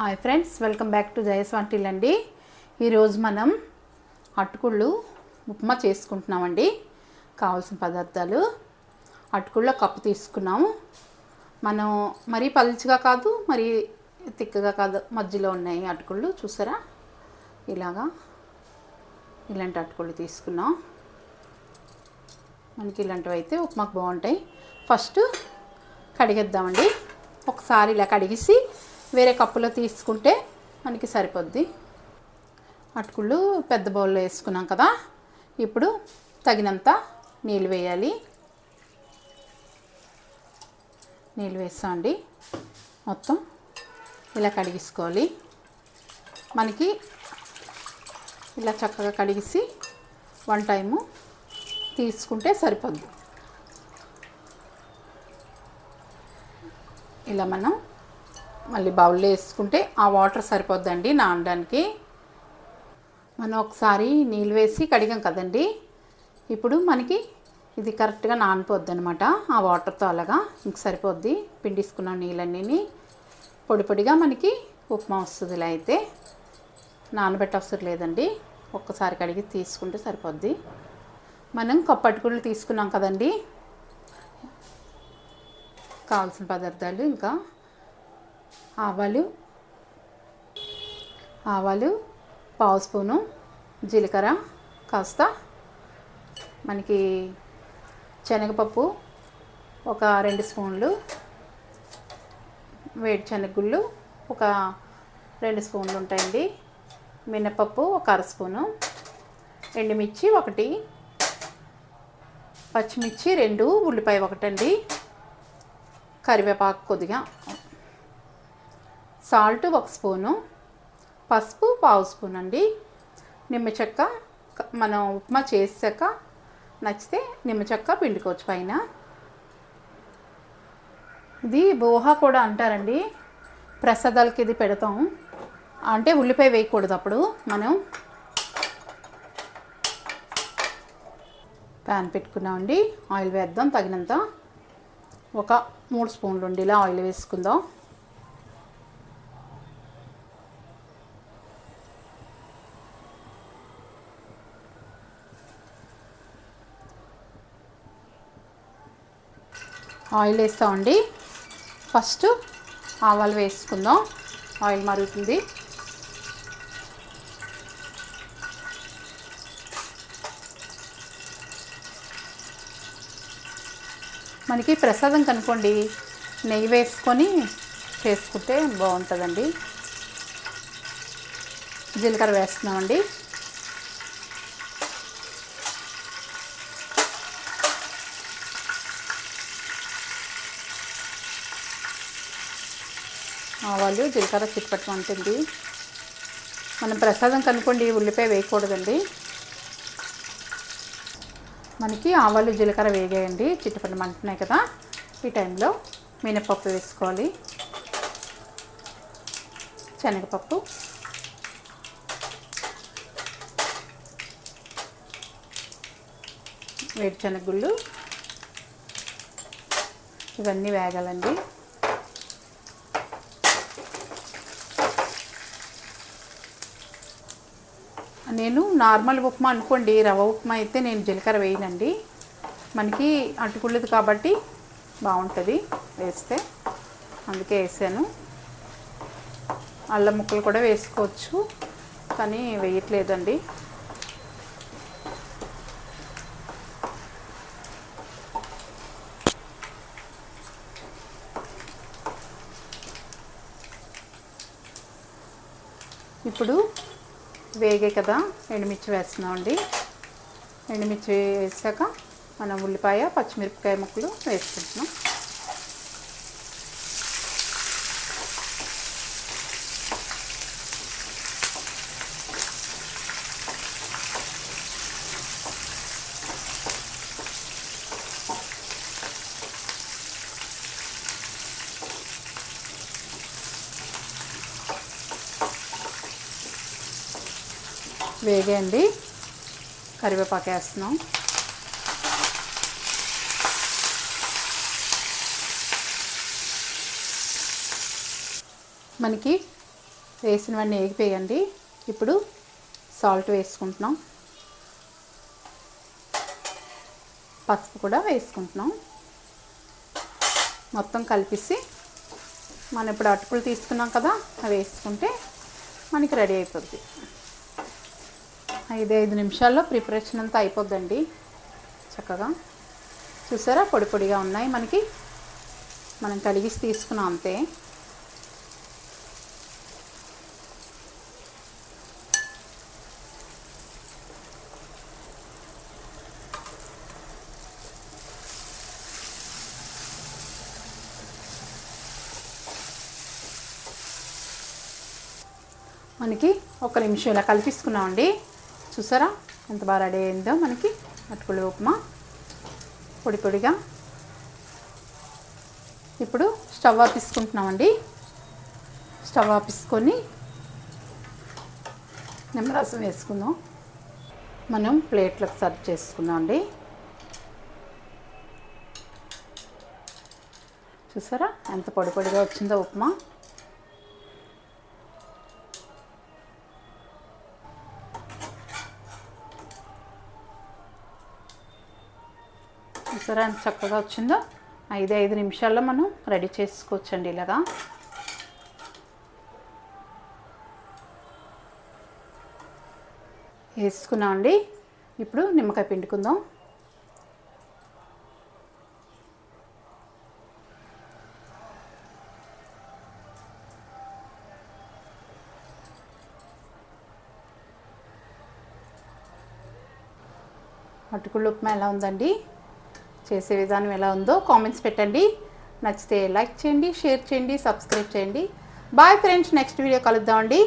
Hi friends welcome back to జయస్ వంటిల్ అండి ఈరోజు మనం అటుకుళ్ళు ఉప్మా చేసుకుంటున్నామండి. కావాల్సిన పదార్థాలు. అటుకుల్లో కప్పు తీసుకున్నాము. మనం మరీ పలుచగా కాదు మరీ తిక్కగా కాదు మధ్యలో ఉన్నాయి అటుకుళ్ళు. చూసారా? ఇలాగా ఇలాంటి అటుకుళ్ళు తీసుకున్నాం. మనకి ఇలాంటివి అయితే ఉప్మాకు బాగుంటాయి. ఫస్ట్ కడిగేద్దామండి. ఒకసారి ఇలా కడిగేసి వేరే కప్పులో తీసుకుంటే మనకి సరిపోద్ది. అటుకుళ్ళు పెద్ద బౌల్లో వేసుకున్నాం కదా. ఇప్పుడు తగినంత నీళ్ళు వేయాలి. నీళ్ళు వేస్తామండి మొత్తం ఇలా కడిగేసుకోవాలి. మనకి ఇలా చక్కగా కడిగేసి వన్ టైము తీసుకుంటే సరిపోద్ది. ఇలా మనం మళ్ళీ బౌల్లో వేసుకుంటే ఆ వాటర్ సరిపోద్దండి నానడానికి. మనం ఒకసారి నీళ్ళు వేసి కడిగాం కదండి. ఇప్పుడు మనకి ఇది కరెక్ట్గా నానిపోద్ది అనమాట ఆ వాటర్తో అలాగా ఇంక సరిపోద్ది. పిండిసుకున్న నీళ్ళన్నీ పొడి పొడిగా మనకి ఉప్మా వస్తుంది ఇలా అయితే. నానబెట్ట అవసరం లేదండి. ఒక్కసారి కడిగి తీసుకుంటే సరిపోద్ది. మనం కప్పటికుళ్ళు తీసుకున్నాం కదండి. కావాల్సిన పదార్థాలు ఇంకా ఆవాలు ఆవాలు పావు స్పూను జీలకర్ర కాస్త మనకి శనగపప్పు ఒక రెండు స్పూన్లు వేడి శనగగుళ్ళు ఒక రెండు స్పూన్లు ఉంటాయండి. మినపప్పు ఒక అర స్పూను ఎండుమిర్చి ఒకటి పచ్చిమిర్చి రెండు ఉల్లిపాయ ఒకటండి. కరివేపాకు కొద్దిగా సాల్ట్ ఒక స్పూను పసుపు పావు స్పూన్ అండి నిమ్మ చెక్క మనం ఉప్మా చేసాక నచ్చితే నిమ్మ చెక్క పిండుకోవచ్చు పైన. ఇది బోహా కూడా అంటారండి. ప్రసాదాలకి ఇది పెడతాం. అంటే ఉల్లిపాయ వేయకూడదు అప్పుడు మనం. ప్యాన్ పెట్టుకున్నామండి. ఆయిల్ వేద్దాం తగినంత. ఒక మూడు స్పూన్లు ఉండి ఇలా ఆయిల్ వేసుకుందాం. ఆయిల్ వేస్తామండి ఫస్ట్ ఆవాలు వేసుకుందాం. ఆయిల్ మరుగుతుంది మనకి ప్రసాదం కనుకోండి. నెయ్యి వేసుకొని చేసుకుంటే బాగుంటుందండి. జీలకర్ర వేస్తున్నామండి. ఆవాలు జీలకర్ర చిట్పట్టమంటుంది మనం ప్రసాదం కనుకోండి ఉల్లిపాయ వేయకూడదండి. మనకి ఆవాలు జీలకర్ర వేగాయండి చిట్టుపండు మంటున్నాయి కదా. ఈ టైంలో మినపప్పు వేసుకోవాలి. శనగపప్పు. వేరుశనగుళ్ళు ఇవన్నీ వేగాలండి. నేను నార్మల్ ఉప్మా అనుకోండి రవ ఉప్మా అయితే నేను జీలకర్ర వేయనండి. మనకి అటుకుళ్ళదు కాబట్టి బాగుంటుంది వేస్తే. అందుకే వేసాను. అల్లం ముక్కలు కూడా వేసుకోవచ్చు కానీ వేయట్లేదండి. ఇప్పుడు వేగే కదా ఎండుమిర్చి వేస్తున్నామండి ఎండుమిర్చి వేసాక మనం ఉల్లిపాయ పచ్చిమిరపకాయ ముక్కలు వేసుకుంటున్నాం. వేగండి కరివేపాకు వేస్తున్నాం. మనకి వేసినవన్నీ వేగిపోయండి ఇప్పుడు సాల్ట్ వేసుకుంటున్నాం. పసుపు కూడా వేసుకుంటున్నాం. మొత్తం కలిపిసి మనం ఇప్పుడు అటుకులు తీసుకున్నాం కదా అవి వేసుకుంటే మనకి రెడీ అయిపోద్ది. ఐదు ఐదు నిమిషాల్లో ప్రిపరేషన్ అంతా అయిపోద్దండి. చక్కగా. చూసారా? పొడి పొడిగా ఉన్నాయి. మనకి మనం కడిగిసి తీసుకున్నాం అంతే. మనకి ఒక నిమిషం ఇలా కలిపిస్తున్నామండి చూసారా? ఎంత బాగా రెడీ అయిందో మనకి అటుకులు ఉప్మా. పొడి పొడిగా. ఇప్పుడు స్టవ్ ఆపిసుకుంటున్నామండి. స్టవ్ ఆపిసుకొని నిమ్మరసం వేసుకుందాం. మనం ప్లేట్లకు సర్వ్ చేసుకుందాం అండి. చూసారా? ఎంత పొడి పొడిగా వచ్చిందో ఉప్మా. చూసారా? ఎంత చక్కగా వచ్చిందో. ఐదు ఐదు నిమిషాల్లో మనం రెడీ చేసుకోవచ్చండి ఇలాగా. వేసుకున్నామండి. ఇప్పుడు నిమ్మకాయ పిండుకుందాం. అటుకుళ్ళు ఉప్మా ఎలా ఉందండి? చేసే విధానం ఎలా ఉందో కామెంట్స్ పెట్టండి. నచ్చితే లైక్ చేయండి షేర్ చేయండి సబ్స్క్రైబ్ చేయండి. బాయ్ ఫ్రెండ్స్ నెక్స్ట్ వీడియో కలుద్దామండి.